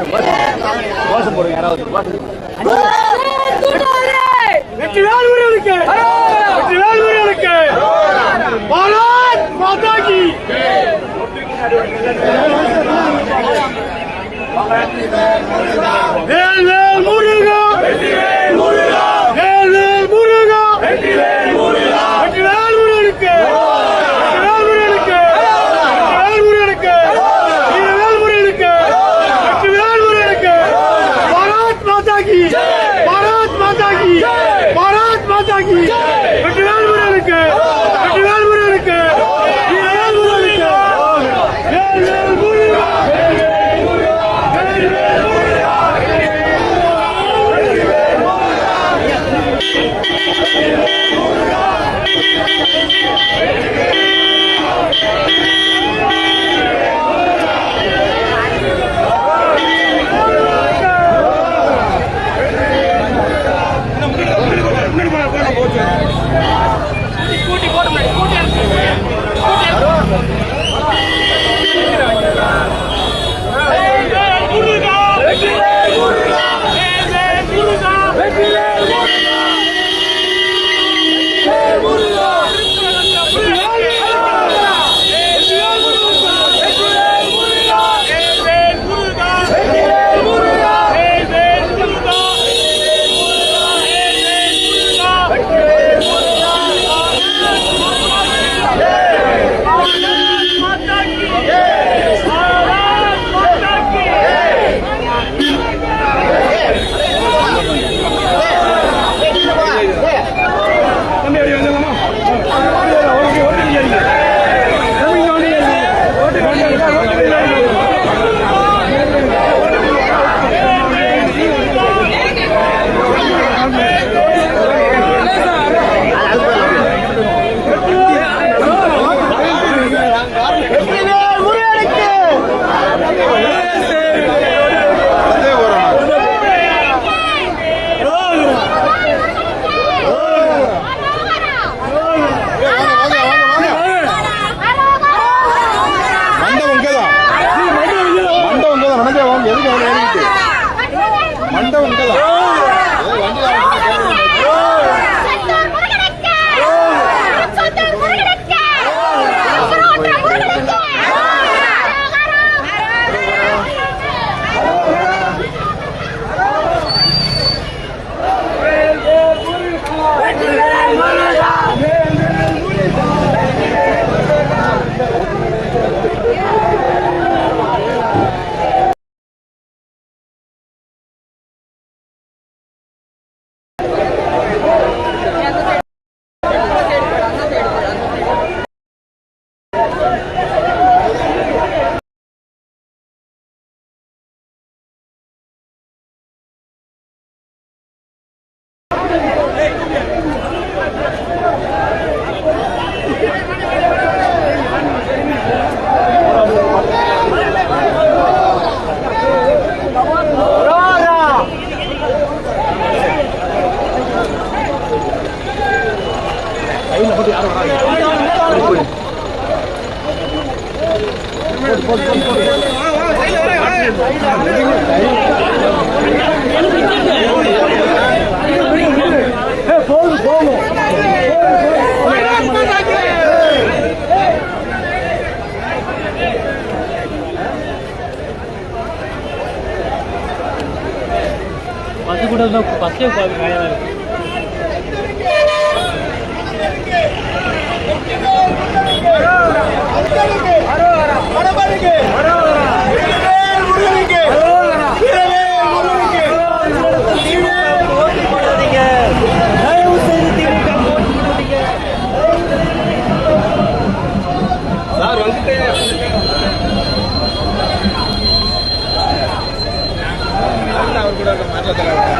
கோஷம் போடுங்க யாராவது? வெற்றி வேல்முறைகளுக்கு வெற்றி வேல்முறைகளுக்கு பாரத் மாதா வேல் ಧನ್ಯವಾದಗಳು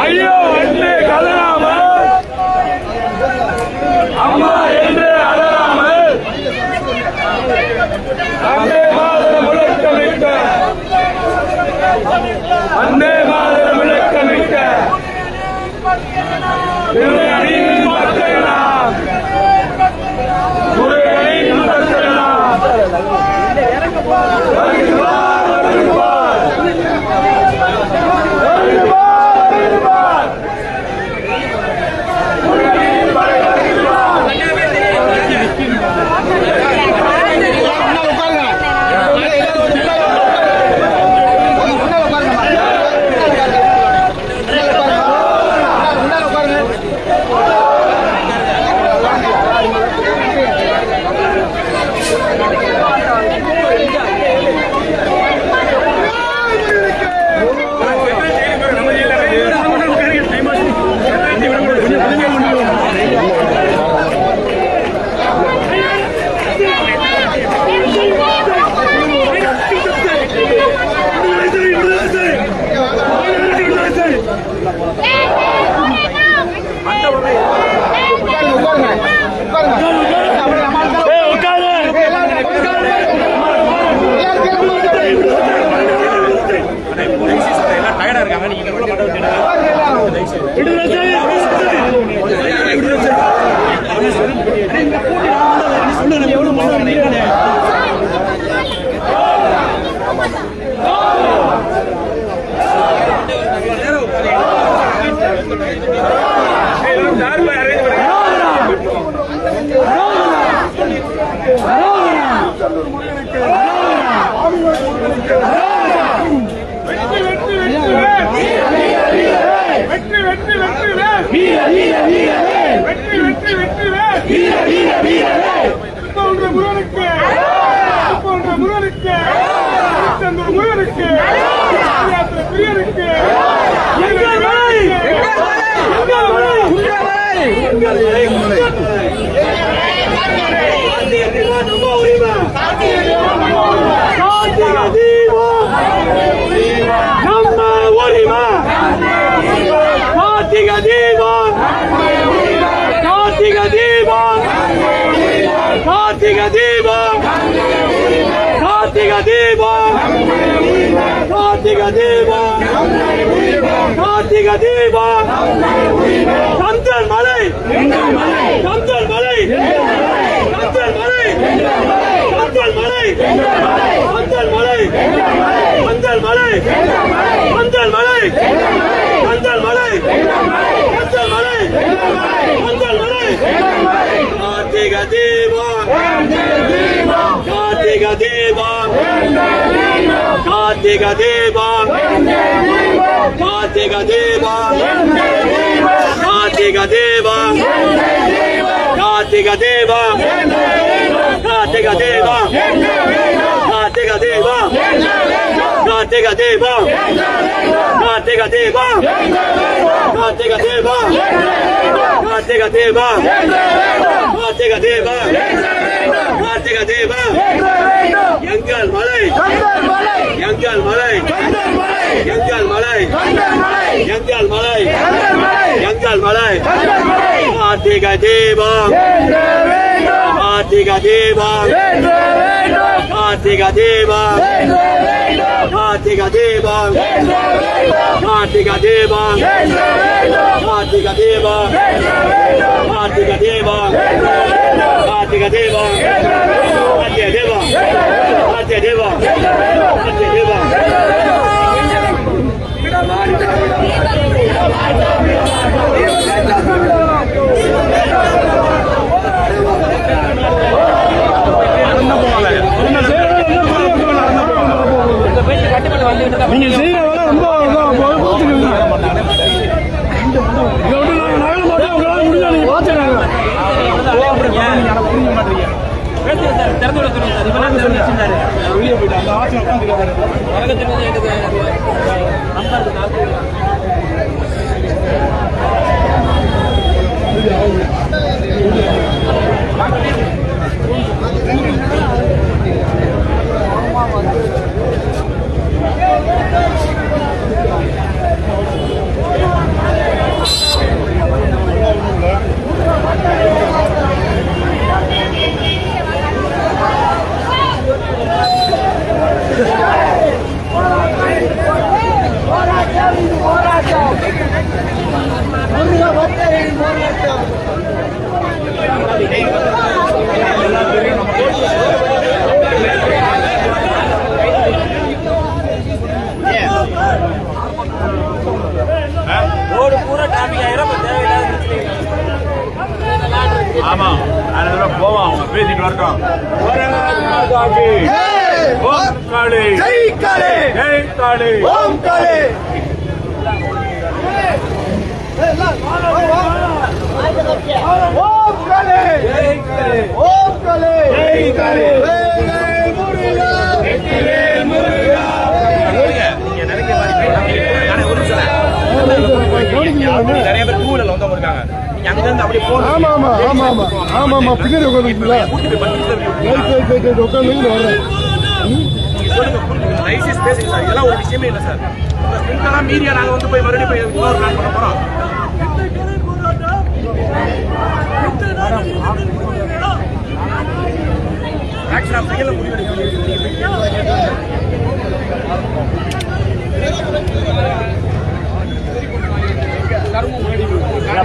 ஐயோ என்று கதராமல் அம்மா என்று அழறாமல் அன்னை மாதர விளக்க மிக்க அன்னை மாதர விளக்க மிக்க அணியின் இறங்க போ. பிரியனுக்கு பிரியனுக்கு எங்கள் வரை எங்கள் வரை கார்த்திகை தீபம். கார்த்திகை தீபம். கந்தன் மலை. கந்தன் மலை. கந்தன் மலை. கந்தன் மலை. கந்தன் மலை. மஞ்சள் மலை மஞ்சள் மலை மஞ்சள் மலை மஞ்சள் மலை மஞ்சள் மலை கார்த்திக தேவா கார்த்திக தேவா கார்த்திக தேவா கார்த்திக தேவா கார்த்திக தேவா கார்த்திக தேவா கார்த்திக தேவா தீபம் கார்த்திகை தீபம் கார்த்திகை தீபம் கார்த்திகை தீபம் கார்த்திகை தீபம் கார்த்திகை தீபம் கார்த்திகை தீபம் எங்கள் மலை எங்கள் மலை எங்கள் மலை எங்கள் மலை எங்கள் மலை கார்த்திகை தீபம் கார்த்திகை தீபம் கார்த்திகை தீபம் கார்த்திகை தீபம் கார்த்திகை தீபம் கார்த்திகை தீபம் கார்த்திகை தீபம் கார்த்திகை தீபம் கார்த்திகை தீபம் கார்த்திகை தீபம் கார்த்திகை தீபம் Thank you. போட்டாரு நிறைய பேர் டூ வீலர்ல வந்து இருக்காங்க ஆமா ஆமா ஆமா ஆமா ஆமா ஆமா பின்னாடி உட்காந்துருக்கீங்களா? உட்காந்து வர்றேன் லைசன்ஸ் பேசுங்க சார் இதெல்லாம் ஒரு விஷயமே இல்லை சார் ஸ்பிரிங்கெல்லாம் மீறியா வந்து போய் மறுபடியும் போய் இன்னொரு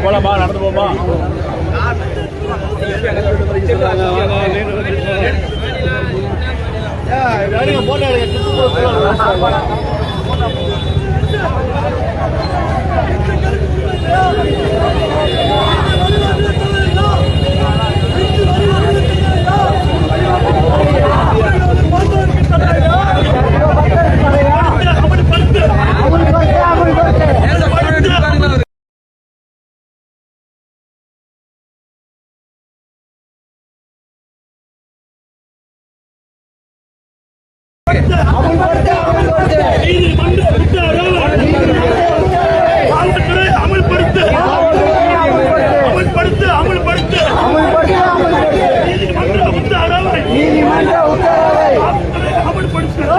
போலாமா நடந்து போமா காவல்துறை அமல்படுத்து அமல்படுத்து அமல்படுத்து நீதிமன்ற உத்தரவை நீதிமன்ற உத்தரவை அமல்படுத்து காவல்துறை அமல்படுத்து அமல்படுத்து அமல்படுத்து அமல்படுத்து அமல்படுத்து உத்தரவை நீதிமன்ற உத்தரவை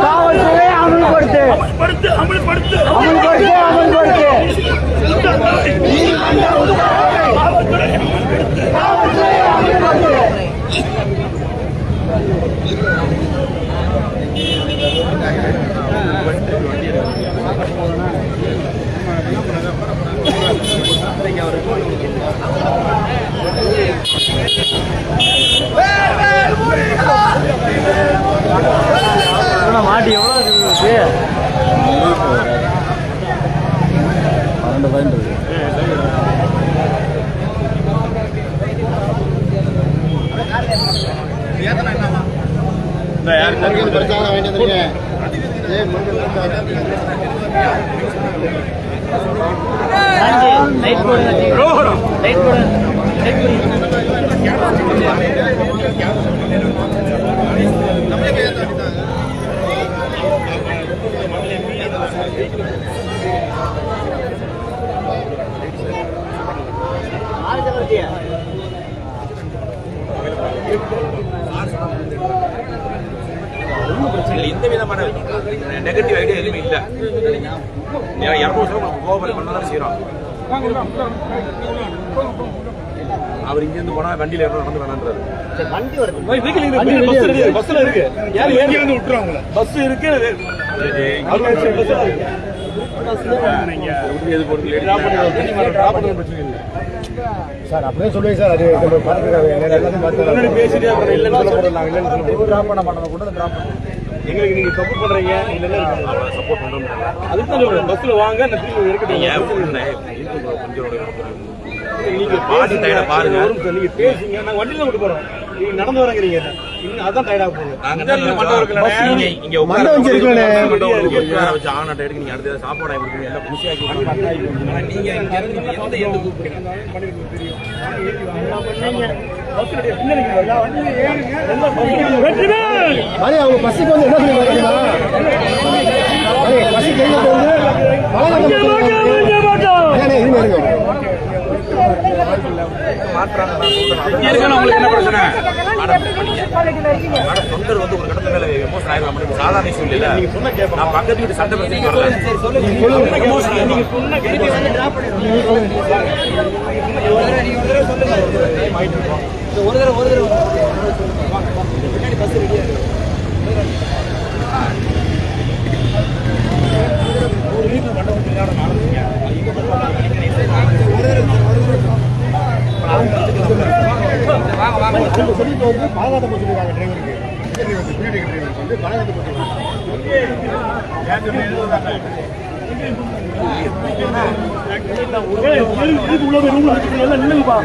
காவல்துறை அமல்படுத்து மாட்டி எவ்வளோ இருக்குது பன்னெண்டு பாயிண்ட் இருக்கு லைட் போடுங்க லைட் போடுங்க லைட் போடுங்க எந்த விதமான நெகட்டிவ் ஐடியா எதுவுமே இல்லை. இரநூறு உங்களுக்கு கோபுரம் பண்ண செய்கிறோம் அவர் இங்க போனா வண்டியில ஏறணும் நடந்து வேணான்றாரு வண்டி வருது. பஸ்ல இருக்கு. பஸ்ல இருக்கு. பஸ் இருக்கு. சார் அப்படியே சொல்லுவேன் சார். அது பேசிட்டே அப்புறம் இல்லைன்னு சொல்ல இல்லைன்னு சொல்ல டிராப் பண்ண மாட்டோம். கூட டிராப் எங்களுக்கு நீங்க சப்போர்ட் பண்றீங்க இல்லைன்னா சப்போர்ட் பண்ணுறோம் அதுக்கு தான் சொல்றேன். பஸ்ல வாங்க நான் திரும்பி இருக்கட்டும். நீங்க பாருங்க. நீங்க பேசுங்க. நாங்க வண்டியில விட்டு போறோம். நீங்க நடந்து வரங்கிறீங்க. இன்னும் அதான் டயர்டா போகுது. மண்டபம். வச்சு நீங்க அடுத்த சாப்பாடு கொடுக்குறீங்க எல்லாம் குஷியாக்கி நீங்க இங்க இருந்து எந்த அவங்க பஸ்ஸுக்கு வந்து என்ன சொல்லி வந்து மழை இருங்க இருங்க உங்களுக்கு என்ன பிரச்சனை ஆனா தொண்டர் வந்து ஒரு கடத்த மேல எமோஷன் ஆயிரும். சாதாரண விஷயம் இல்ல நான் பக்கத்து வீட்டு சண்டை பிரச்சனைக்கு வரல. எமோஷன் ஆயிரும். சொல்லிட்டு வந்து பாதுகாத்த போய் சொல்லிருக்காங்க டிரைவருக்கு டிரைவருக்கு பின்னாடி டிரைவருக்கு வந்து பாதுகாத்த போய் சொல்லிருக்காங்க உள்ள போய் ரூம்ல வச்சுக்கணும். எல்லாம் நில்லுங்கப்பா.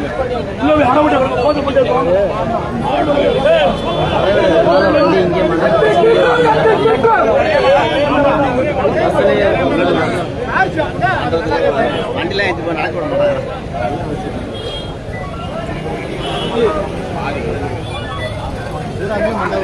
ಮಂಡಲ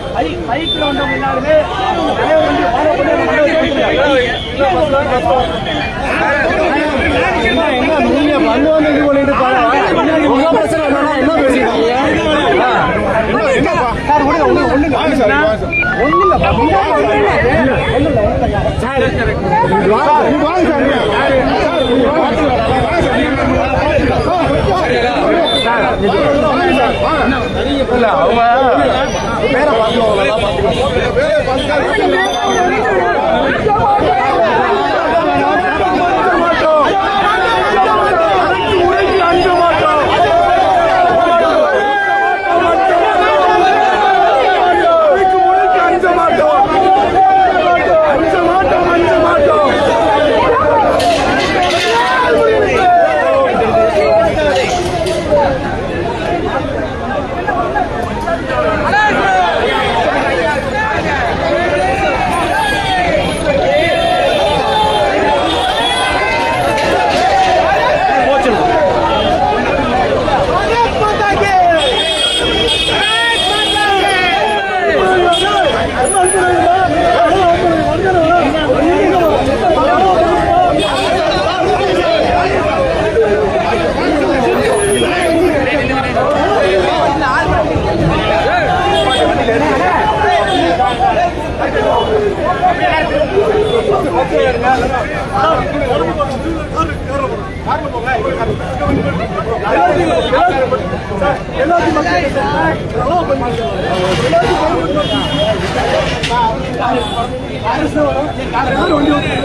பேர் கேடு போடு அப்படியே அந்த நிப்பாட்டுங்க என்ன நீங்க வந்து வந்து இது பண்ணிட்டு பாருங்க பிரச்சனை என்ன பேசுறீங்க ஒண்ணு இல்ல இல்ல அவங்க பேரை பார்த்து